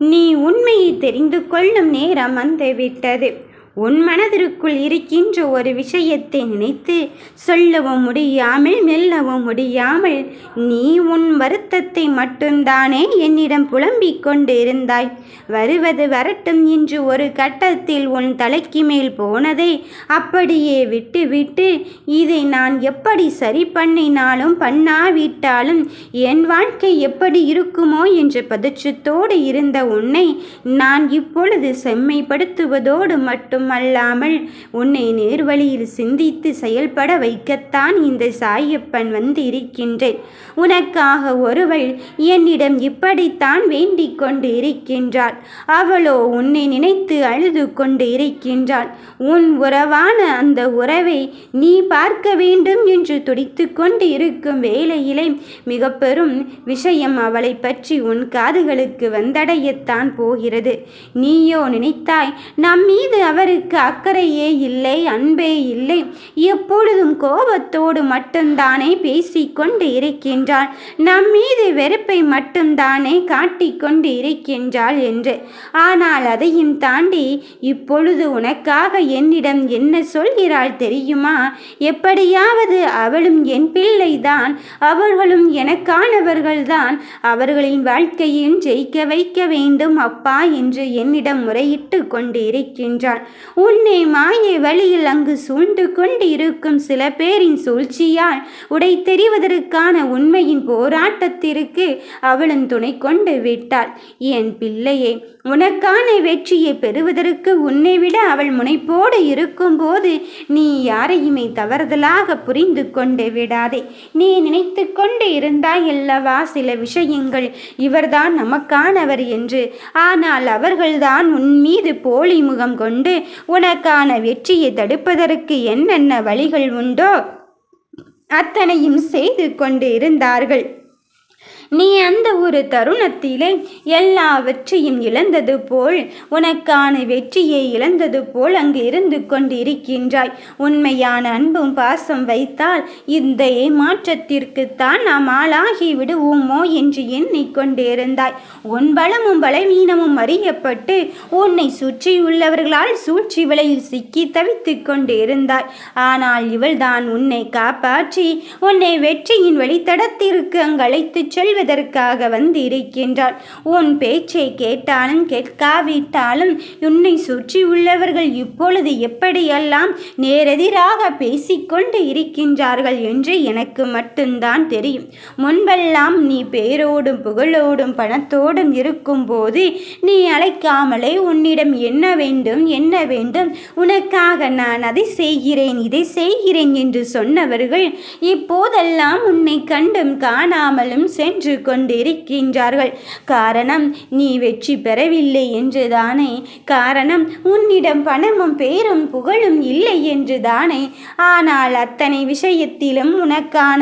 நீ உண்மையை தெரிந்து கொள்ளும் நேரம் வந்துவிட்டது. உன் மனதிற்குள் இருக்கின்ற ஒரு விஷயத்தை நினைத்து சொல்லவும் முடியாமல் மெல்லவும் முடியாமல் நீ உன் வருத்தத்தை மட்டும்தானே என்னிடம் புலம்பிக் கொண்டு இருந்தாய் வருவது வரட்டும் என்று ஒரு கட்டத்தில் உன் தலைக்கு மேல் போனதை அப்படியே விட்டுவிட்டு இதை நான் எப்படி சரி பண்ணினாலும் பண்ணாவிட்டாலும் என் வாழ்க்கை எப்படி இருக்குமோ என்ற பதற்றத்தோடு இருந்த உன்னை நான் இப்பொழுது செம்மைப்படுத்துவதோடு மட்டும் அல்லாமல் உன்னை நேர்வழியில் சிந்தித்து செயல்பட வைக்கத்தான் இந்த சாயப்பன் வந்து இருக்கின்றேன் உனக்காக ஒருவள் என்னிடம் இப்படித்தான் வேண்டிக் கொண்டு இருக்கின்றாள் அவளோ உன்னை நினைத்து அழுது கொண்டு இருக்கின்றாள் உன் உறவான அந்த உறவை நீ பார்க்க வேண்டும் என்று துடித்து கொண்டு இருக்கும் வேளையிலே மிக பெரும் விஷயம் அவளை பற்றி உன் காதுகளுக்கு வந்தடையத்தான் போகிறது. நீயோ நினைத்தாய் நம் மீது அவர் அவருக்கு அக்கறையே இல்லை அன்பே இல்லை. எப்பொழுதும் கோபத்தோடு மட்டும்தானே பேசிக்கொண்டு இருக்கின்றாள். நம் மீது வெறுப்பை மட்டும்தானே காட்டிக்கொண்டு இருக்கின்றாள் என்று. ஆனால் அதையும் தாண்டி இப்பொழுது உனக்காக என்னிடம் என்ன சொல்கிறாள் தெரியுமா? எப்படியாவது அவளும் என் பிள்ளைதான் அவர்களும் எனக்கானவர்கள்தான் அவர்களின் வாழ்க்கையும் ஜெயிக்க வைக்க வேண்டும் அப்பா என்று என்னிடம் முறையிட்டு கொண்டு இருக்கின்றாள். உன்னை மாயை வழியில் அங்கு சூழ்ந்து கொண்டு இருக்கும் சில பேரின் சூழ்ச்சியால் உடை தெரிவதற்கான உண்மையின் போராட்டத்திற்கு அவளும் துணை கொண்டு விட்டாள். என் பிள்ளையே உனக்கான வெற்றியை பெறுவதற்கு உன்னை விட அவள் முனைப்போடு இருக்கும்போது நீ யாரையுமே தவறுதலாக புரிந்து கொண்டு விடாதே. நீ நினைத்து கொண்டு இருந்தாய் அல்லவா? சில விஷயங்கள் இவர்தான் நமக்கானவர் என்று. ஆனால் அவர்கள்தான் உன் மீது போலி முகம் கொண்டு உனக்கான வெற்றியை தடுப்பதற்கு என்னென்ன வழிகள் உண்டோ அத்தனையும் செய்து கொண்டு இருந்தார்கள். நீ அந்த ஒரு தருணத்திலே எல்லாவற்றையும் இழந்தது போல் உனக்கான வெற்றியை இழந்தது போல் அங்கு இருந்து கொண்டிருக்கின்றாய். உண்மையான அன்பும் பாசம் வைத்தால் இந்த ஏமாற்றத்திற்குத்தான் நாம் ஆளாகி விடுவோமோ என்று எண்ணிக்கொண்டிருந்தாய் உன் பலமும் பலவீனமும் அறியப்பட்டு உன்னை சுற்றியுள்ளவர்களால் சூழ்ச்சி விலையில் சிக்கி தவித்து கொண்டிருந்தாய். ஆனால் இவள்தான் உன்னை காப்பாற்றி உன்னை வெற்றியின் வழித்தடத்திற்கு அங்கு அழைத்துச் செல்வ செய்வதற்காக வந்திருக்கின்றாள். உன் பேச்சை கேட்டாலும் கேட்காவிட்டாலும் உன்னை சுற்றி உள்ளவர்கள் இப்பொழுது எப்படியெல்லாம் நேரெதிராக பேசிக்கொண்டு இருக்கின்றார்கள் என்று எனக்கு மட்டும்தான் தெரியும். முன்பெல்லாம் நீ பேரோடும் புகழோடும் பணத்தோடும் இருக்கும்போது நீ அழைக்காமலே உன்னிடம் என்ன வேண்டும் என்ன வேண்டும்? உனக்காக நான் அதை செய்கிறேன் இதை செய்கிறேன் என்று சொன்னவர்கள் இப்போதெல்லாம் உன்னை கண்டும் காணாமலும் சென்று நின்று கொண்டிருக்கின்றார்கள் காரணம் நீ வெற்றி பெறவில்லை என்று தானே காரணம் உன்னிடம் பணமும் பேரும் புகழும் இல்லை என்று தானே ஆனால் அத்தனை விஷயத்திலும் உனக்கான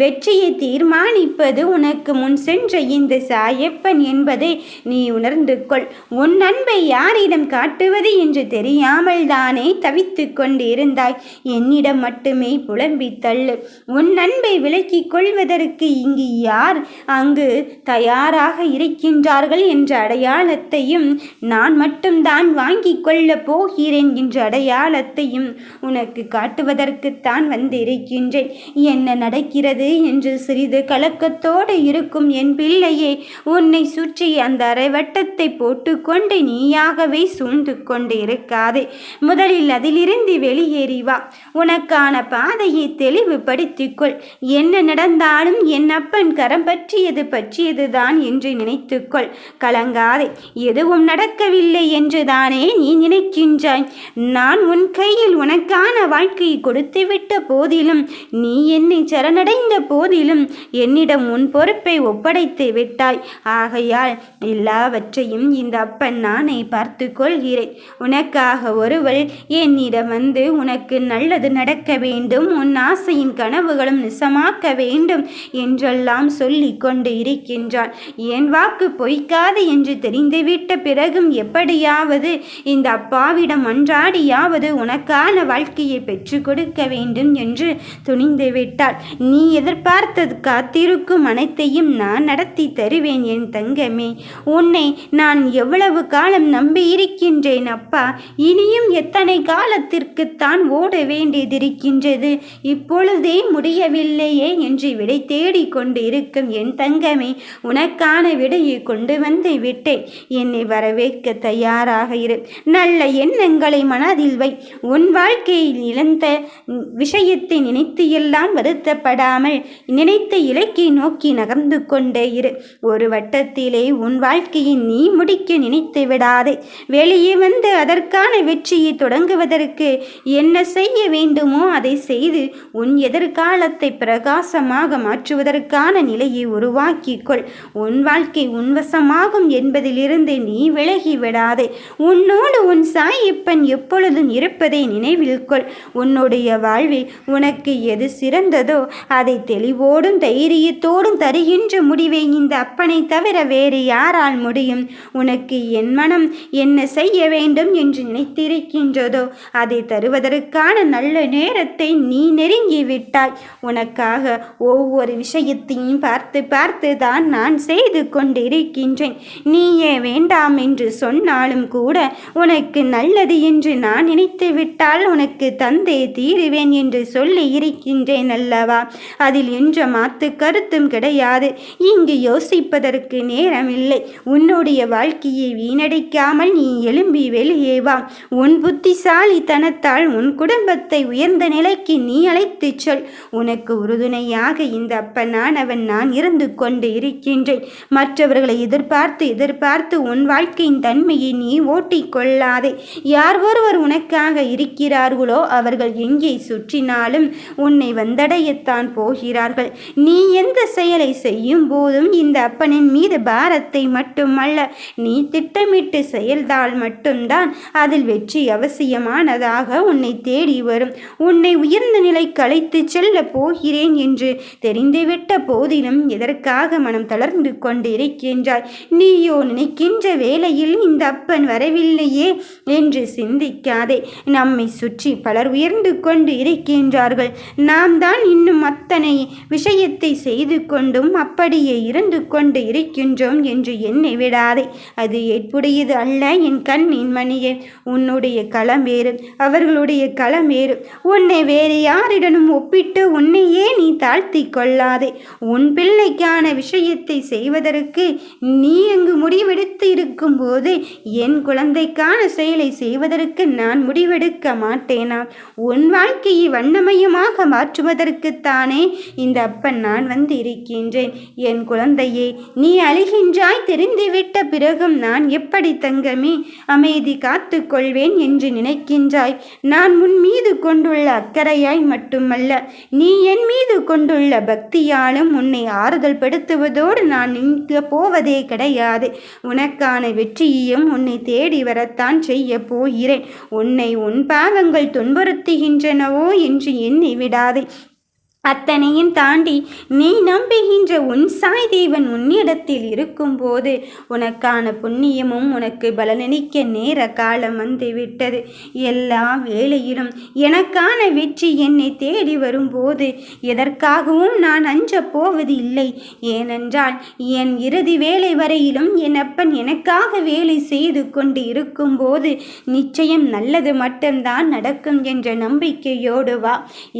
வெற்றியை தீர்மானிப்பது உனக்கு முன் சென்ற இந்த சாயப்பன் என்பதை நீ உணர்ந்து கொள். உன் அன்பை யாரிடம் காட்டுவது என்று தெரியாமல் தானே தவித்து கொண்டிருந்தாய்? என்னிடம் மட்டுமே புலம்பி தள்ளு. உன் அன்பை விலக்கிக் கொள்வதற்கு இங்கு யார் அங்கு தயாராக இருக்கின்றார்கள் என்ற அடையாளத்தையும் நான் மட்டும்தான் வாங்கிக் கொள்ளப் போகிறேன் என்ற அடையாளத்தையும் உனக்கு காட்டுவதற்குத்தான் வந்திருக்கின்றேன். என்ன நடக்கிறது? என்று சிறிது கலக்கத்தோடு இருக்கும் என் பிள்ளையே உன்னை சுற்றி அந்த அரைவட்டத்தை போட்டுக்கொண்டு நீயாகவே சூழ்ந்து கொண்டு இருக்காதே முதலில் அதிலிருந்து வெளியேறி வா. உனக்கான பாதையை தெளிவுபடுத்திக்கொள் என்ன நடந்தாலும் என் அப்பன் கரம் பற்றி பற்றியது பற்றியதுதான் என்று நினைத்துக்கொள். கலங்காதே. எதுவும் நடக்கவில்லை என்றுதானே நீ நினைக்கின்றாய். நான் உன் கையில் உனக்கான வாழ்க்கையை கொடுத்துவிட்ட போதிலும் நீ என்னை சரணடைந்த போதிலும் என்னிடம் உன் பொறுப்பை ஒப்படைத்து விட்டாய். ஆகையால் எல்லாவற்றையும் இந்த அப்பன் நானே பார்த்து கொள்கிறேன். உனக்காக ஒருவள் என்னிடம் வந்து உனக்கு நல்லது நடக்க வேண்டும் உன் ஆசையின் கனவுகளும் நிசமாக்க வேண்டும் என்றெல்லாம் சொல்லி கொண்டு இருக்கின்றான். என் வாக்கு பொய்க்காது என்று தெரிந்துவிட்ட பிறகும் எப்படியாவது இந்த அப்பாவிடம் அன்றாடியாவது உனக்கான வாழ்க்கையை பெற்று கொடுக்க வேண்டும் என்று துணிந்து விட்டாள். நீ எதிர்பார்த்தது காத்திருக்கும் அனைத்தையும் நான் நடத்தி தருவேன் என் தங்கமே. உன்னை நான் எவ்வளவு காலம் நம்பி இருக்கின்றேன் அப்பா. இனியும் எத்தனை காலத்திற்குத்தான் ஓட வேண்டியதிருக்கின்றது. இப்பொழுதே முடியவில்லையே என்று விடை தேடிக் கொண்டு இருக்கும் என் தங்கமே உனக்கான விடையை கொண்டு வந்து விட்டேன். என்னை வரவேற்க தயாராக இரு. நல்ல எண்ணங்களை மனதில் வை. உன் வாழ்க்கையில் இழந்த விஷயத்தை நினைத்து எல்லாம் வருத்தப்படாமல் நினைத்த இலக்கை நோக்கி நகர்ந்து கொண்டே இரு. ஒரு வட்டத்திலே உன் வாழ்க்கையை நீ முடிக்க நினைத்து விடாதே. வெளியே வந்து அதற்கான வெற்றியை தொடங்குவதற்கு என்ன செய்ய வேண்டுமோ அதை செய்து உன் எதிர்காலத்தை பிரகாசமாக மாற்றுவதற்கான நிலையை உருவாக்கிக்கொள் உன் வாழ்க்கை உன்வசமாகும் என்பதிலிருந்து நீ விலகி விடாதே. உன்னோடு உன் சாயிப்பன் எப்பொழுதும் இருப்பதை நினைவில் கொள். உன்னுடைய வாழ்வில் உனக்கு எது சிறந்ததோ அதை தெளிவோடும் தைரியத்தோடும் தருகின்ற முடிவை இந்த அப்பனை தவிர வேறு யாரால் முடியும்? உனக்கு என் மனம் என்ன செய்ய வேண்டும் என்று நினைத்திருக்கின்றதோ அதை தருவதற்கான நல்ல நேரத்தை நீ நெருங்கி விட்டாய் உனக்காக ஒவ்வொரு விஷயத்தையும் பார்த்து பார்த்து தான் நான் செய்து கொண்டிருக்கின்றேன். நீயே வேண்டாம் என்று சொன்னாலும் கூட உனக்கு நல்லது என்று நான் நினைத்து விட்டால் உனக்கு தந்தே தீருவேன் என்று சொல்லி இருக்கின்றேன் அல்லவா? அதில் என்ற மாத்து கருத்தும் கிடையாது. இங்கு யோசிப்பதற்கு நேரமில்லை. உன்னுடைய வாழ்க்கையை வீணடிக்காமல் நீ எழும்பி வெளியே வா. உன் புத்திசாலித்தனத்தால் உன் குடும்பத்தை உயர்ந்த நிலைக்கு நீ அழைத்துச் சொல். உனக்கு உறுதுணையாக இந்த அப்பனானவன் நான் இருந்த கொண்டு இருக்கின்றேன். மற்றவர்களை எதிர்பார்த்து எதிர்பார்த்து உன் வாழ்க்கையின் தன்மையை நீ ஓட்டிக்கொள்ளாதே யார் ஒருவர் உனக்காக இருக்கிறார்களோ அவர்கள் எங்கே சுற்றினாலும் உன்னை வந்தடையத்தான் போகிறார்கள். நீ எந்த செயலை செய்யும் போதும் இந்த அப்பனின் மீது பாரத்தை மட்டுமல்ல நீ திட்டமிட்டு செயல்தால் மட்டும்தான். அதில் வெற்றி அவசியமானதாக உன்னை தேடி வரும். உன்னை உயர்ந்த நிலை கலைத்து செல்ல போகிறேன் என்று தெரிந்துவிட்ட போதிலும் எதற்காக மனம் தளர்ந்து கொண்டிருக்கின்றாய். நீயோ நினைக்கின்ற வேளையில் இந்த அப்பன் வரவில்லையே என்று சிந்திக்காதே. நம்மை சுற்றி பலர் உயர்ந்து கொண்டு இருக்கின்றார்கள். நாம் தான் இன்னும் அத்தனை விஷயத்தை செய்து கொண்டும் அப்படியே இருந்து கொண்டு இருக்கின்றோம் என்று என்னை விடாதே. அது ஏற்புடையது அல்ல. என் கண்ணின் மணியே உன்னுடைய களம் வேறு அவர்களுடைய களம் வேறு. உன்னை வேறு யாரிடனும் ஒப்பிட்டு உன்னையே நீ தாழ்த்தி கொள்ளாதே. உன் பிள்ளை பிள்ளைக்கான விஷயத்தை செய்வதற்கு நீ அங்கு முடிவெடுத்து இருக்கும்போது என் குழந்தைக்கான செயலை செய்வதற்கு நான் முடிவெடுக்க மாட்டேனா? உன் வாழ்க்கையை வண்ணமயமாக மாற்றுவதற்குத்தானே இந்த அப்பன் நான் வந்து இருக்கின்றேன். என் குழந்தையே நீ அழுகின்றாய் தெரிந்துவிட்ட பிறகும் நான் எப்படி தங்கமே? அமைதி காத்து கொள்வேன் என்று நினைக்கின்றாய். நான் உன் மீது கொண்டுள்ள அக்கறையாய் மட்டுமல்ல நீ என் மீது கொண்டுள்ள பக்தியாலும் உன்னை ஆறுதல் படுத்துவதோடு நான் நிற்க போவதே கிடையாது. உனக்கான வெற்றியையும் உன்னை தேடி வரத்தான் செய்ய போகிறேன். உன்னை உன் பாவங்கள் துன்புறுத்துகின்றனவோ என்று எண்ணி விடாதே. அத்தனையும் தாண்டி நீ நம்புகின்ற உன் சாய் தேவன் உன்னிடத்தில் இருக்கும்போது உனக்கான புண்ணியமும் உனக்கு பலனளிக்க நேர காலம் வந்துவிட்டது. எல்லா வேளையிலும் எனக்கான வெற்றி என்னை தேடி வரும்போது எதற்காகவும் நான் அஞ்ச போவது இல்லை ஏனென்றால் என் இறுதி வேலை வரையிலும் என் அப்பன் எனக்காக வேலை செய்து கொண்டு இருக்கும்போது நிச்சயம் நல்லது மட்டும்தான் நடக்கும் என்ற நம்பிக்கையோடு வா.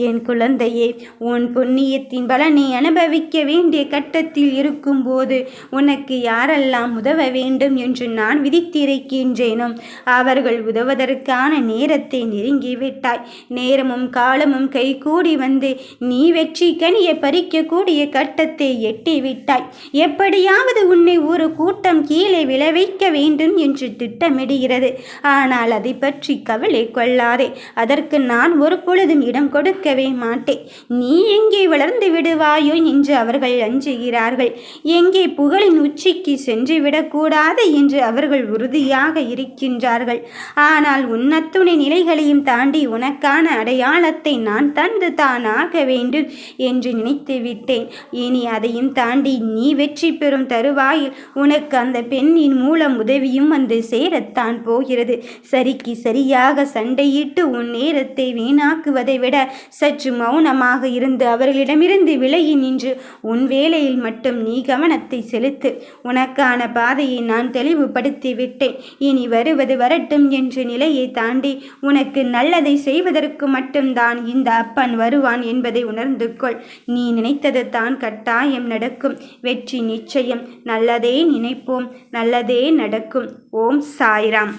என் குழந்தையே உன் புண்ணியத்தின் பலனை அனுபவிக்க வேண்டிய கட்டத்தில் இருக்கும்போது உனக்கு யாரெல்லாம் உதவ வேண்டும் என்று நான் விதித்திருக்கின்றேனோ அவர்கள் உதவதற்கான நேரத்தை நெருங்கிவிட்டாய் நேரமும் காலமும் கைகூடி வந்து நீ வெற்றி கனியை பறிக்கக்கூடிய கட்டத்தை எட்டிவிட்டாய் எப்படியாவது உன்னை ஒரு கூட்டம் கீழே விளைவிக்க வேண்டும் என்று திட்டமிடுகிறது. ஆனால் அதை பற்றி கவலை கொள்ளாதே. அதற்கு நான் ஒரு பொழுதும் இடம் கொடுக்கவே மாட்டேன். நீ எங்கே வளர்ந்து விடுவாயோ என்று அவர்கள் அஞ்சுகிறார்கள். எங்கே புகழின் உச்சிக்கு சென்று விடக்கூடாது என்று அவர்கள் உறுதியாக இருக்கின்றார்கள். ஆனால் உன்னத்துணை நிலைகளையும் தாண்டி உனக்கான அடையாளத்தை நான் தந்து தான் ஆக வேண்டும் என்று நினைத்து விட்டேன். இனி அதையும் தாண்டி நீ வெற்றி பெறும் தருவாயில் உனக்கு அந்த பெண்ணின் மூலம் உதவியும் வந்து சேரத்தான் போகிறது. சரிக்கு சரியாக சண்டையிட்டு உன் நேரத்தை வீணாக்குவதை விட சற்று மௌனமாக இருந்து அவர்களிடமிருந்து விலகி நின்று உன் வேலையில் மட்டும் நீ கவனத்தை செலுத்து. உனக்கான பாதையை நான் தெளிவுபடுத்தி விட்டேன் இனி வருவது வரட்டும் என்ற நிலையை தாண்டி உனக்கு நல்லதை செய்வதற்கு மட்டும்தான் இந்த அப்பன் வருவான் என்பதை உணர்ந்து கொள். நீ நினைத்தது தான் கட்டாயம் நடக்கும். வெற்றி நிச்சயம். நல்லதே நினைப்போம். நல்லதே நடக்கும். ஓம் சாய்ராம்.